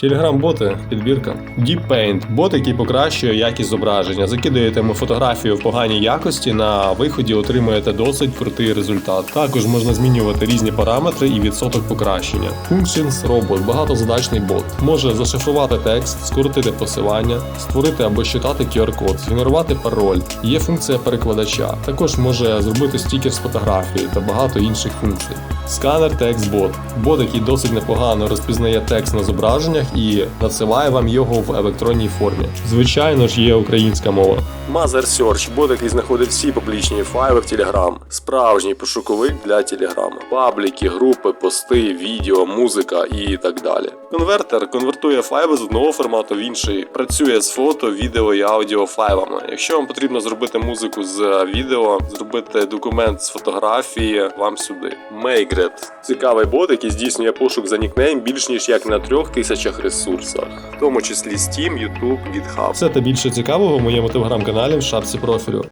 Телеграм-боти, підбірка. Deep бот, який покращує якість зображення. Закидаєте йому фотографію в поганій якості, на виході отримуєте досить крутий результат. Також можна змінювати різні параметри і відсоток покращення. Functions Robot багатозадачний бот. Може зашифрувати текст, скоротити посилання, створити або читати QR-код, згенерувати пароль. Є функція перекладача. Також може зробити стікер з фотографії та багато інших функцій. Сканер текст-бот. Бот, який досить непогано розпізнає текст на зображеннях і надсилає вам його в електронній формі. Звичайно ж, є українська мова. Mother Search – бот, який знаходить всі публічні файли в Telegram. Справжній пошуковик для Telegram. Пабліки, групи, пости, відео, музика і так далі. Конвертер конвертує файли з одного формату в інший. Працює з фото, відео і аудіо файлами. Якщо вам потрібно зробити музику з відео, зробити документ з фотографії, вам сюди. Maigret – цікавий бот, який здійснює пошук за нікнейм більш ніж як на трьох тисячах ресурсах, в тому числі Steam, YouTube, GitHub. Все та більше цікавого в моєму телеграм-каналі в шапці профілю.